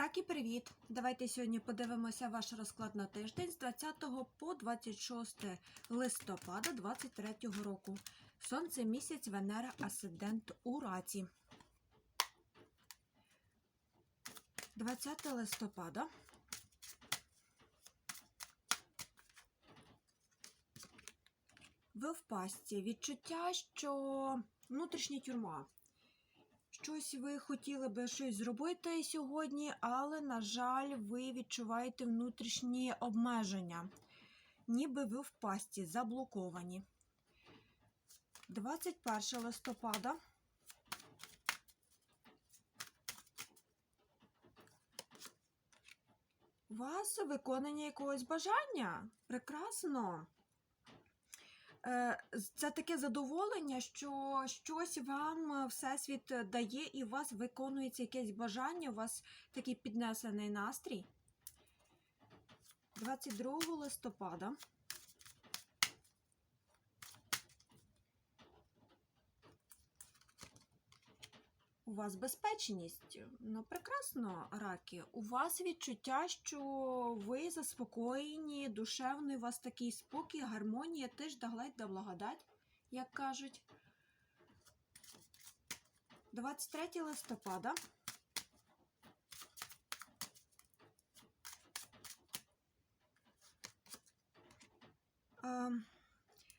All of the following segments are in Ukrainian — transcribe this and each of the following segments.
Раки, привіт! Давайте сьогодні подивимося ваш розклад на тиждень з 20 по 26 листопада 2023 року. Сонце, місяць, Венера, асцендент у раці. 20 листопада. Ви в пастці. Відчуття, що внутрішня тюрма. Щось ви хотіли би щось зробити сьогодні, але, на жаль, ви відчуваєте внутрішні обмеження. Ніби ви в пасті заблоковані. 21 листопада. У вас виконання якогось бажання. Прекрасно. Е, Це таке задоволення, що щось вам е, Всесвіт е, дає, і у вас виконується якесь бажання, у вас такий піднесений настрій. 22 листопада. У вас безпечність. Ну, прекрасно, раки. У вас відчуття, що ви заспокоєні, душевний, у вас такий спокій, гармонія, тиш да гладь да благодать, як кажуть. 23 листопада.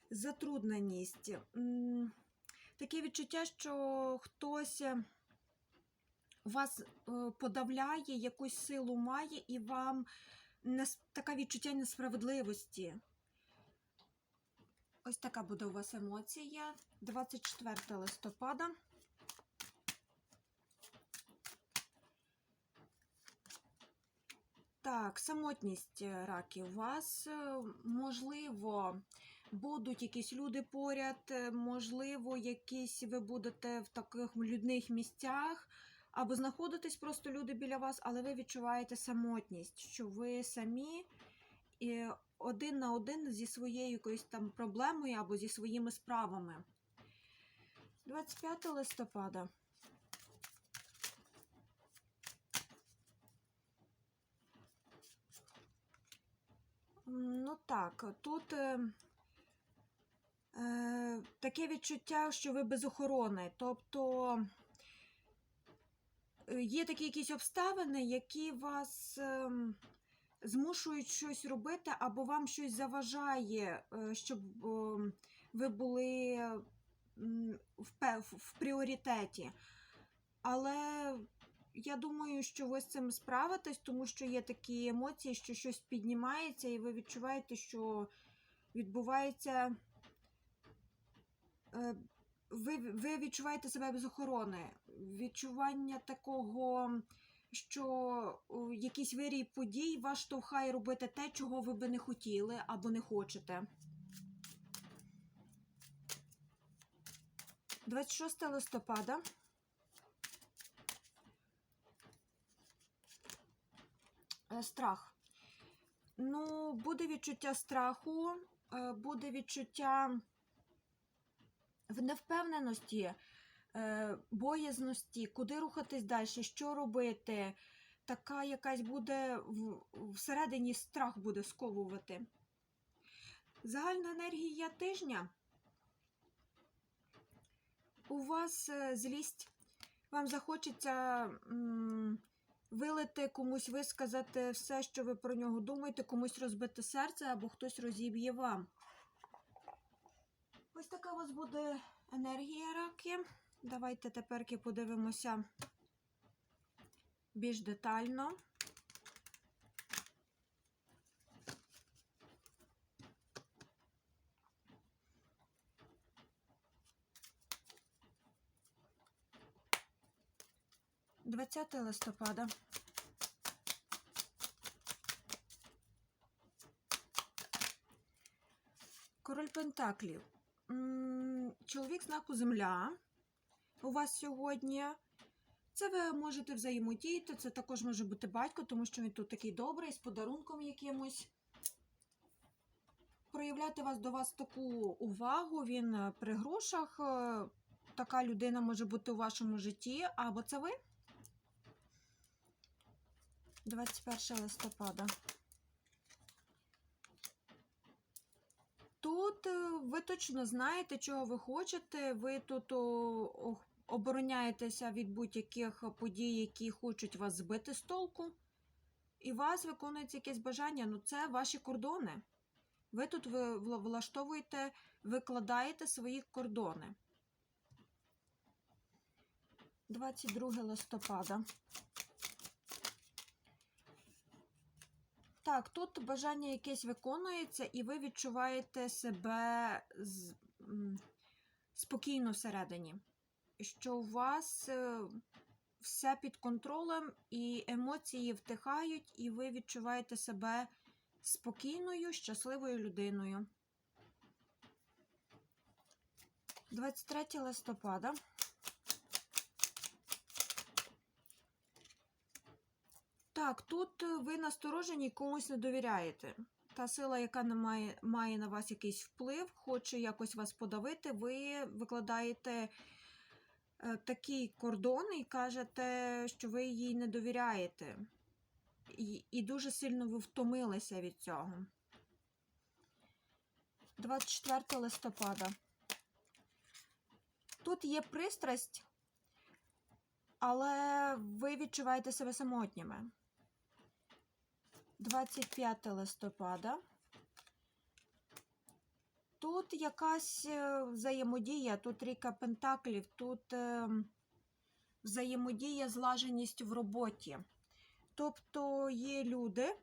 Затрудненість. Таке відчуття, що хтось вас е, подавляє, якусь силу має, і вам таке відчуття несправедливості. Ось така буде у вас емоція. 24 листопада. Так, самотність е, раки. У вас, е, можливо, будуть якісь люди поряд, можливо, якісь ви будете в таких людних місцях, або знаходитесь просто люди біля вас, але ви відчуваєте самотність, що ви самі один на один зі своєю якоюсь там проблемою або зі своїми справами. 25 листопада. Ну так, тут е, е, таке відчуття, що ви без охорони. Тобто є такі якісь обставини, які вас ем, змушують щось робити, або вам щось заважає, е, щоб ем, ви були в, пріоритеті. Але я думаю, що ви з цим справитесь, тому що є такі емоції, що щось піднімається, і ви відчуваєте, що відбувається. Ви, ви відчуваєте себе без охорони. Відчування такого, що якийсь вирій подій вас штовхає робити те, чого ви би не хотіли або не хочете. 26 листопада. Е, Страх. Ну, буде відчуття страху, е, буде відчуття в невпевненості, е, боязності, куди рухатись далі, що робити. Така якась буде всередині страх буде сковувати. Загальна енергія тижня. У вас е, злість. Вам захочеться вилити комусь, висказати все, що ви про нього думаєте, комусь розбити серце або хтось розіб'є вам. Ось така у вас буде енергія раки. Давайте тепер подивимося більш детально. Двадцяте листопада. Король Пентаклів. Чоловік знаку Земля у вас сьогодні. Це ви можете взаємодіяти, це також може бути батько, тому що він тут такий добрий, з подарунком якимось. Проявляти вас до вас таку увагу, він е, при грошах. е, Така людина може бути у вашому житті, або це ви. 21 листопада. Тут е, ви точно знаєте, чого ви хочете. Ви тут обороняєтеся від будь-яких подій, які хочуть вас збити з толку. І вас виконується якесь бажання. Ну, це ваші кордони. Ви тут влаштовуєте, викладаєте свої кордони. 22 листопада. Так, тут бажання якесь виконується, і ви відчуваєте себе з, спокійно всередині. Що у вас е, все під контролем, і емоції втихають, і ви відчуваєте себе спокійною, щасливою людиною. 23 листопада. Так, тут е, ви насторожені комусь не довіряєте. Та сила, яка не має, має на вас якийсь вплив, хоче якось вас подавити, ви викладаєте е, такий кордон і кажете, що ви їй не довіряєте. І, і дуже сильно ви втомилися від цього. 24 листопада. Тут є пристрасть, але ви відчуваєте себе самотніми. 25 листопада. Тут якась е, взаємодія, тут ріка Пентаклів, тут е, взаємодія, злаженість в роботі. Тобто є люди,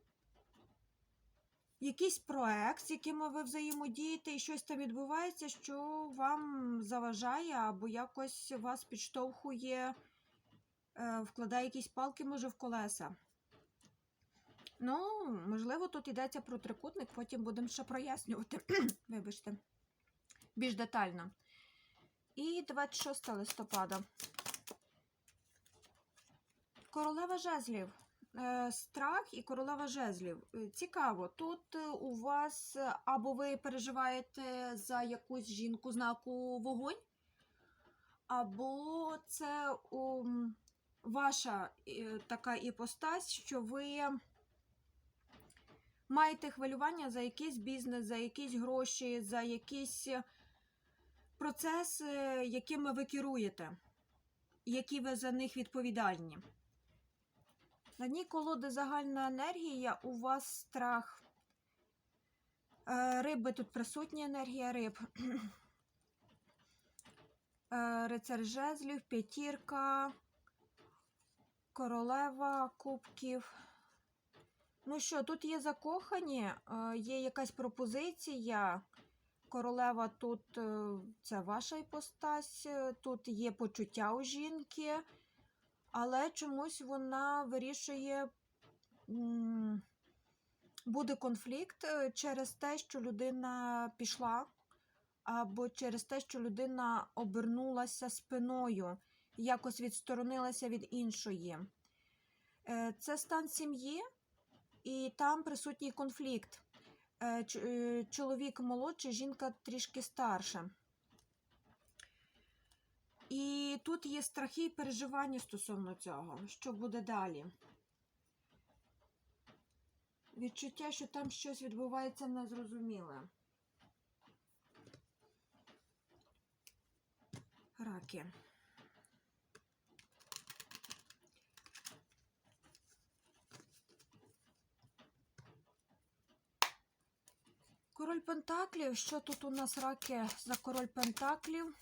якийсь проект, з якими ви взаємодієте, і щось там відбувається, що вам заважає або якось вас підштовхує, е, вкладає якісь палки, може, в колеса. Ну, можливо, тут йдеться про трикутник, потім будемо ще прояснювати. Вибачте, більш детально. І 26 листопада. Королева жезлів. Е, Страх і королева жезлів. Е, Цікаво, тут е, у вас або ви переживаєте за якусь жінку знаку вогонь, або це ум, ваша така іпостась, що ви маєте хвилювання за якийсь бізнес, за якісь гроші, за якісь процеси, якими ви керуєте, які ви за них відповідальні. На дні колоди загальна енергія, у вас страх. Е, Риби тут присутня енергія риб. Е, Рицар жезлів, п'ятірка, королева кубків. Ну що, тут є закохані, е, є якась пропозиція. Королева тут це ваша іпостась, е, тут є почуття у жінки, але чомусь вона вирішує, буде конфлікт е, через те, що людина пішла, або через те, що людина обернулася спиною, якось відсторонилася від іншої. Це стан сім'ї, і там присутній конфлікт. Е, е, Чоловік молодший, жінка трішки старша. І тут є страхи і переживання стосовно цього. Що буде далі? Відчуття, що там щось відбувається незрозуміле. Раки. Король Пентаклів. Що тут у нас раки за король Пентаклів?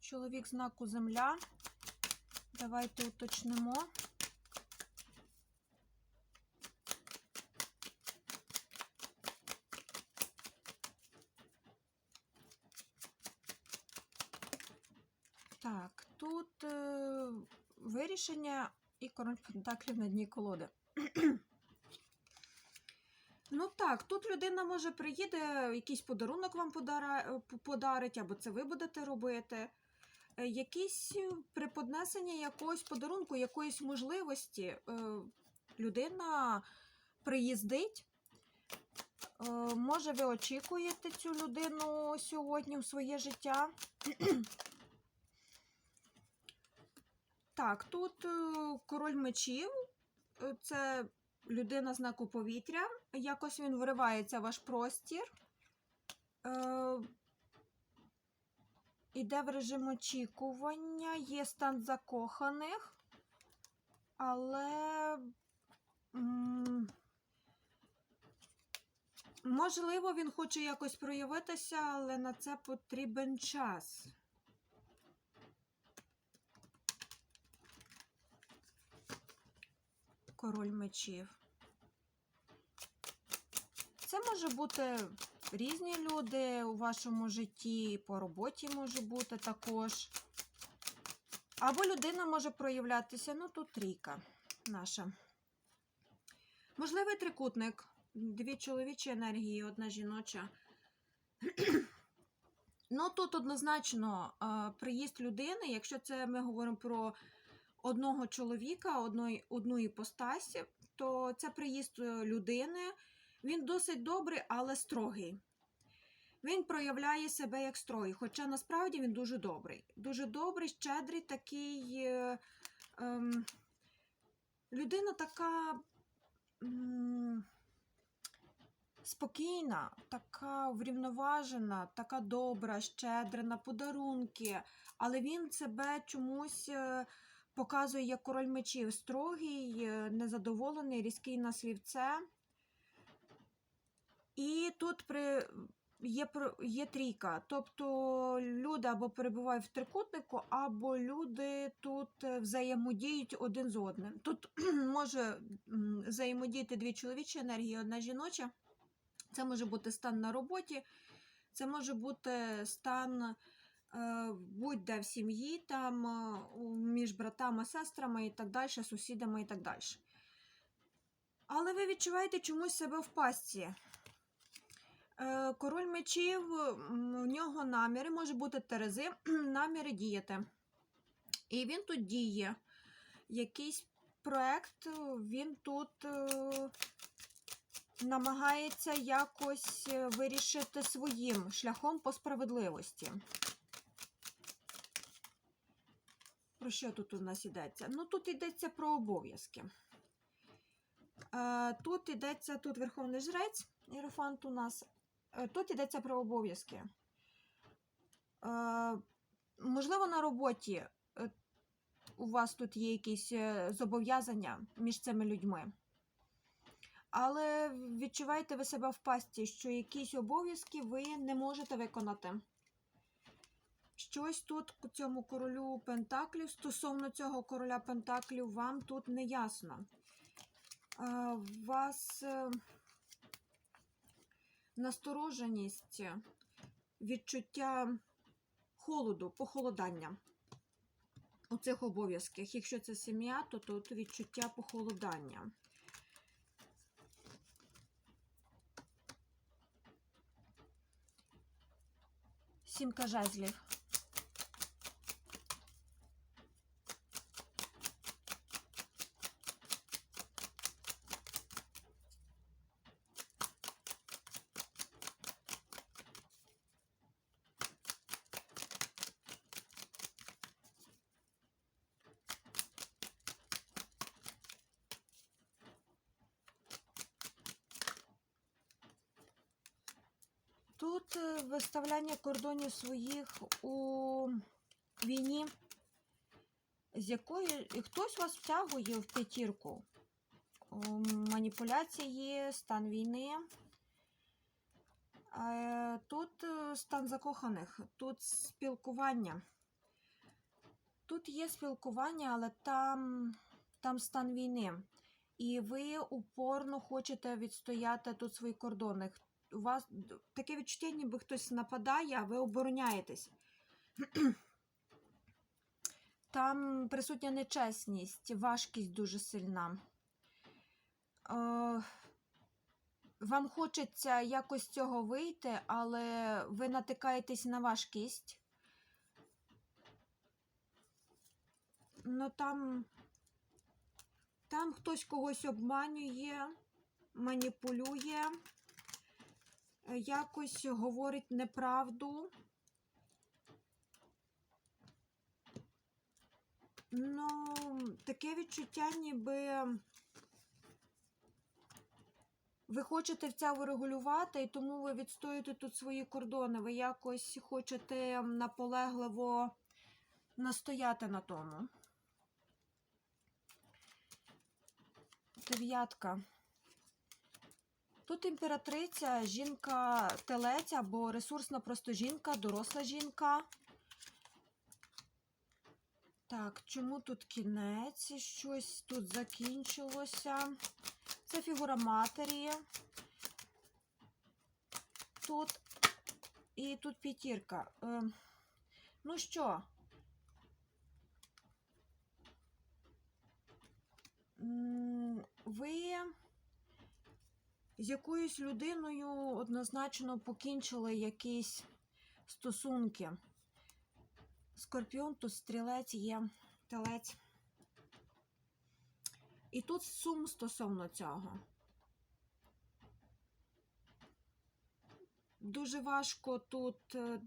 Чоловік знаку Земля. Давайте уточнимо. Так, тут е, вирішення і король Пентаклів на дні колоди. Ну так, тут людина може приїде, якийсь подарунок вам е, подарить, або це ви будете робити. Е, Якісь е, преподнесення якогось подарунку, якоїсь можливості. Людина приїздить. Може, ви очікуєте цю людину сьогодні в своє життя. Так, тут король мечів. Це людина знаку повітря. Якось він виривається в ваш простір. Е, іде в режим очікування, є стан закоханих, але. Можливо, він хоче якось проявитися, але на це потрібен час. Король мечів. Це може бути різні люди у вашому житті, по роботі може бути також. Або людина може проявлятися, ну тут трійка наша. Можливий трикутник. Дві чоловічі енергії, одна жіноча. ну, тут однозначно приїзд людини, якщо це ми говоримо про одного чоловіка, одної, одну іпостасі, то це приїзд е, людини. Він досить добрий, але строгий. Він проявляє себе як строгий, хоча насправді він дуже добрий. Дуже добрий, щедрий, такий. Е, ем, людина така. Спокійна, така врівноважена, така добра, щедра на подарунки, але він себе чомусь е, показує як король мечів, строгий, е, незадоволений, різкий на слівце. І тут при... є, є трійка. Тобто люди або перебувають в трикутнику, або люди тут е, взаємодіють один з одним. Тут може взаємодіяти дві чоловічі енергії, одна жіноча. Це може бути стан на роботі, це може бути стан будь-де в сім'ї, там між братами, сестрами і так далі, сусідами і так далі. Але ви відчуваєте чомусь себе в пастці. Е, Король мечів, у нього наміри, може бути Терези, наміри діяти. І він тут діє. Якийсь проект, він тут е, намагається якось е, вирішити своїм шляхом по справедливості. Про що тут у нас йдеться? Ну, тут йдеться про обов'язки. Е, Тут йдеться тут Верховний Жрець, Єрофант у нас. Е, Тут йдеться про обов'язки. Е, Можливо, на роботі у вас тут є якісь зобов'язання між цими людьми. Але відчуваєте ви себе в пасті, що якісь обов'язки ви не можете виконати. Щось тут цьому королю Пентаклів, стосовно цього короля Пентаклів, вам тут не ясно. У вас е, настороженість, відчуття холоду, похолодання у цих обов'язках. Якщо це сім'я, то тут відчуття похолодання. Сімка жезлів. Тут е, виставляння кордонів своїх у війні, з якої хтось вас втягує в п'ятірку. Маніпуляції, стан війни. Е, Тут е, стан закоханих, тут спілкування. Тут є спілкування, але там, там стан війни. І ви упорно хочете відстояти тут свої кордони. У вас таке відчуття, ніби хтось нападає, а ви обороняєтесь. Там присутня нечесність, важкість дуже сильна. Е, вам хочеться якось з цього вийти, але ви натикаєтесь на важкість. Ну там, там хтось когось обманює, маніпулює, якось говорить неправду. Ну, таке відчуття, ніби Ви хочете це врегулювати, і тому ви відстоюєте тут свої кордони. Ви якось хочете наполегливо настояти на тому. Дев'ятка. Тут імператриця, жінка телець або ресурсна просто жінка, доросла жінка. Так, чому тут кінець? Щось тут закінчилося. Це фігура матері. Тут і тут п'ятірка. Е, ну що? Ви з якоюсь людиною однозначно покінчили якісь стосунки. Скорпіон, тут стрілець є, телець. І тут сум стосовно цього. Дуже важко тут. е,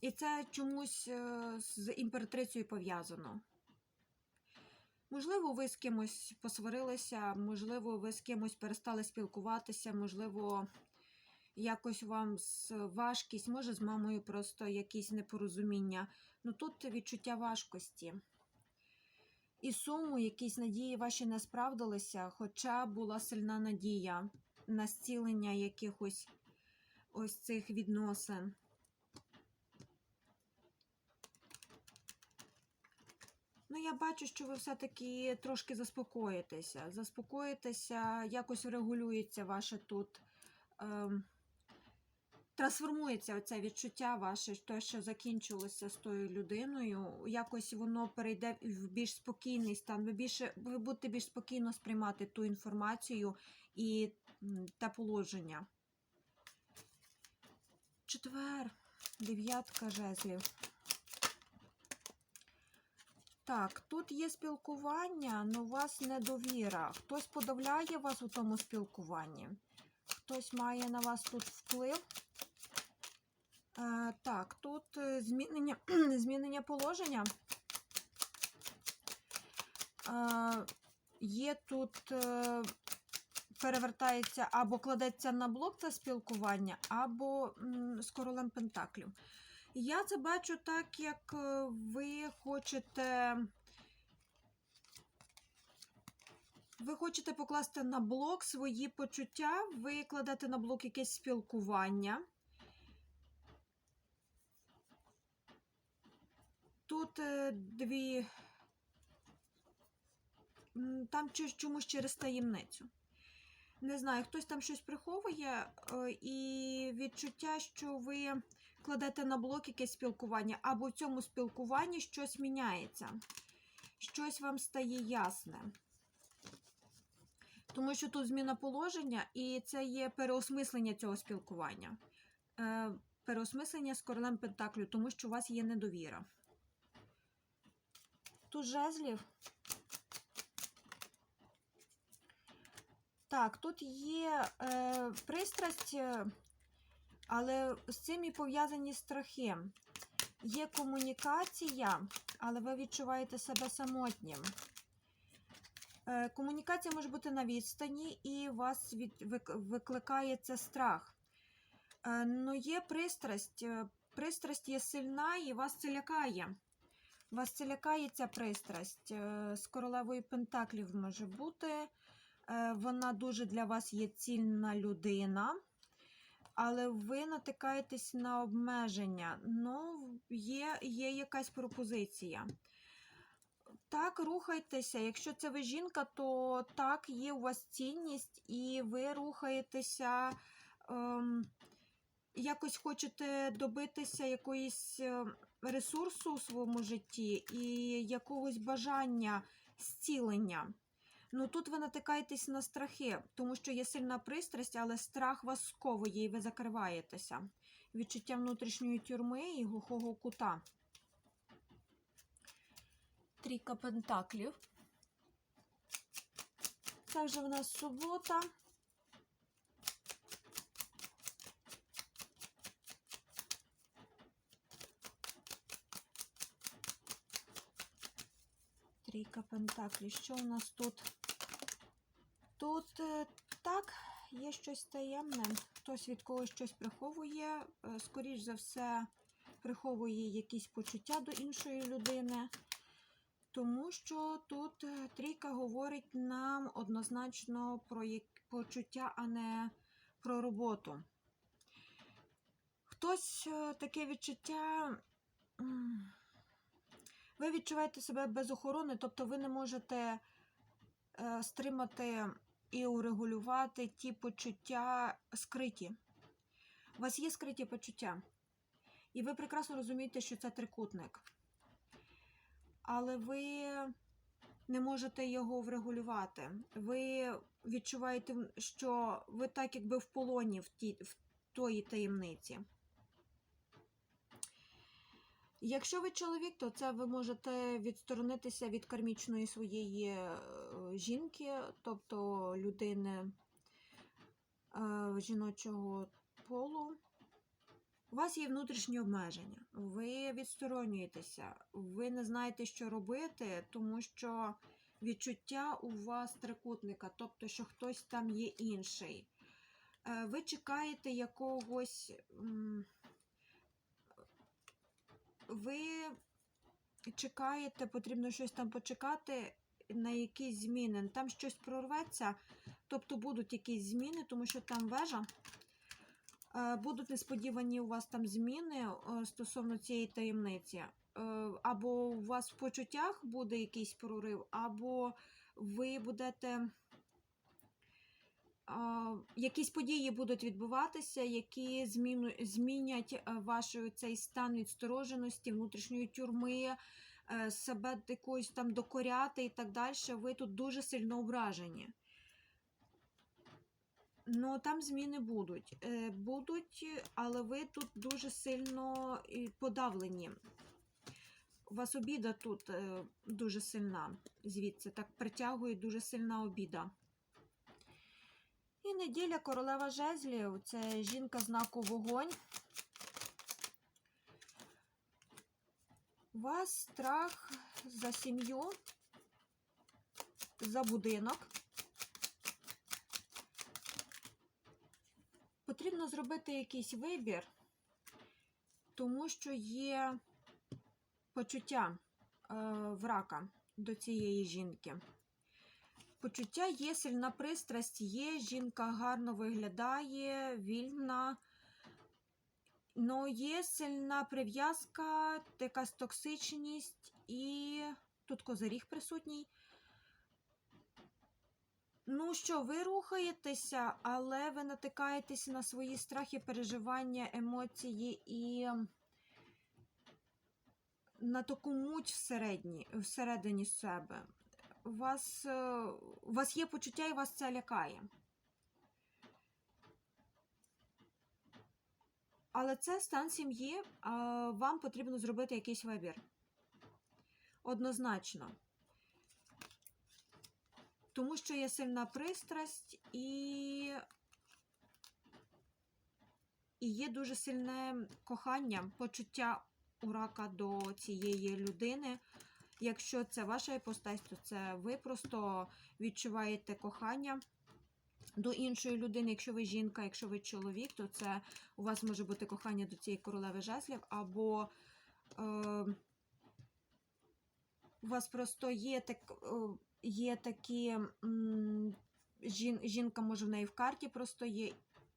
І це чомусь е, з імператрицею пов'язано. Можливо, ви з кимось посварилися, можливо, ви з кимось перестали спілкуватися, можливо, якось вам важкість, може, з мамою просто якісь непорозуміння. Ну тут відчуття важкості. І суму, якісь надії ваші не справдилися, хоча була сильна надія на зцілення якихось ось цих відносин. Ну, я бачу, що ви все-таки трошки заспокоїтеся. Заспокоїтеся, якось регулюється ваше тут. Ем, трансформується оце відчуття ваше, те, що закінчилося з тою людиною. Якось воно перейде в більш спокійний стан. Ви більше ви будете більш спокійно сприймати ту інформацію і те положення. Четвер, дев'ятка жезлів. Так, тут є спілкування, але у вас недовіра. Хтось подавляє вас у тому спілкуванні. Хтось має на вас тут вплив. Е, так, тут е, змінення, змінення положення. Е, є тут, е, перевертається або кладеться на блок це спілкування, або м, з королем Пентаклів. Я це бачу так, як е, ви хочете. Ви хочете покласти на блок свої почуття, ви кладете на блок якесь спілкування. Тут е, дві. Там чомусь через таємницю. Не знаю, хтось там щось приховує, е, і відчуття, що ви кладете на блок якесь спілкування, або в цьому спілкуванні щось міняється. Щось вам стає ясне. Тому що тут зміна положення, і це є переосмислення цього спілкування. Е, переосмислення з королем Пентаклю, тому що у вас є недовіра. Тут жезлів. Так, тут є е, пристрасть, е, але з цим і пов'язані страхи. Є комунікація, але ви відчуваєте себе самотнім. Е, комунікація може бути на відстані, і у вас викликає це страх. Е, ну, є пристрасть. е, Пристрасть є сильна і вас це лякає. Вас це лякає ця пристрасть. З королевою Пентаклів може бути. Вона дуже для вас є цільна людина, але ви натикаєтесь на обмеження. Ну, є, є якась пропозиція. Так, рухайтеся. Якщо це ви жінка, то так, є у вас цінність, і ви рухаєтеся, ем, якось хочете добитися якоїсь е, ресурсу у своєму житті і якогось бажання зцілення. Ну тут ви натикаєтесь на страхи, тому що є сильна пристрасть, але страх вас сковує і ви закриваєтеся. Відчуття внутрішньої тюрми і глухого кута. Трійка пентаклів. Це вже в нас субота. Трійка пентаклів. Що у нас тут? Тут е, так, є щось таємне. Хтось від когось щось приховує. е, Скоріш за все, приховує якісь почуття до іншої людини. Тому що тут е, трійка говорить нам однозначно про почуття, а не про роботу. Хтось таке відчуття. Ви відчуваєте себе без охорони, тобто ви не можете е, стримати і урегулювати ті почуття скриті. У вас є скриті почуття. І ви прекрасно розумієте, що це трикутник. Але ви не можете його врегулювати. Ви відчуваєте, що ви так якби в полоні в, ті, в тої таємниці. Якщо ви чоловік, то це ви можете відсторонитися від кармічної своєї е, жінки, тобто людини е, жіночого полу. У вас є внутрішні обмеження. Ви відсторонюєтеся, ви не знаєте, що робити, тому що відчуття у вас трикутника, тобто, що хтось там є інший. Е, Ви чекаєте якогось. Ви чекаєте, потрібно щось там почекати на якісь зміни. Там щось прорветься, тобто будуть якісь зміни, тому що там вежа. Е, Будуть несподівані у вас там зміни е, стосовно цієї таємниці. Е, Або у вас в почуттях буде якийсь прорив, або ви будете. Якісь події будуть відбуватися, які змінять е, ваш цей стан відстороженості, внутрішньої тюрми, е, себе якоюсь там докоряти і так далі. Ви тут дуже сильно ображені. Ну, там зміни будуть. Е, Будуть, але ви тут дуже сильно подавлені. У вас обіда тут е, дуже сильна. Звідси так притягує дуже сильна обіда. І неділя королева жезлів це жінка знаку вогонь. У вас страх за сім'ю, за будинок. Потрібно зробити якийсь вибір, тому що є почуття е, в рака до цієї жінки. Почуття є сильна пристрасть, є, жінка гарно виглядає, вільна. Ну, є сильна прив'язка, якась токсичність і тут козиріг присутній. Ну що, ви рухаєтеся, але ви натикаєтесь на свої страхи, переживання, емоції і на таку муть всередині, всередині себе. Вас, е, у вас є почуття і вас це лякає. Але це стан сім'ї, вам потрібно зробити якийсь вибір. Однозначно. Тому що є сильна пристрасть і, і є дуже сильне кохання, почуття у рака до цієї людини. Якщо це ваша іпостась, то це ви просто відчуваєте кохання до іншої людини. Якщо ви жінка, якщо ви чоловік, то це у вас може бути кохання до цієї королеви жезлів, або е, у вас просто є так. Е, є такі жін, жінка, може, в неї в карті просто є,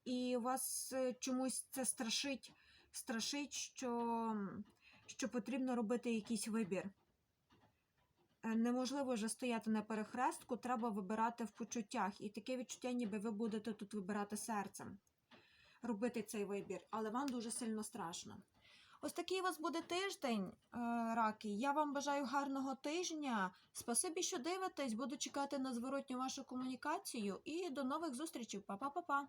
і у вас е, чомусь це страшить, страшить, що, що потрібно робити якийсь вибір. Е, Неможливо вже стояти на перехрестку, треба вибирати в почуттях. І таке відчуття, ніби ви будете тут вибирати серцем, робити цей вибір, але вам дуже сильно страшно. Ось такий у вас буде тиждень, е, раки. Я вам бажаю гарного тижня. Спасибі, що дивитесь. Буду чекати на зворотню вашу комунікацію. І до нових зустрічей. Па-па-па-па.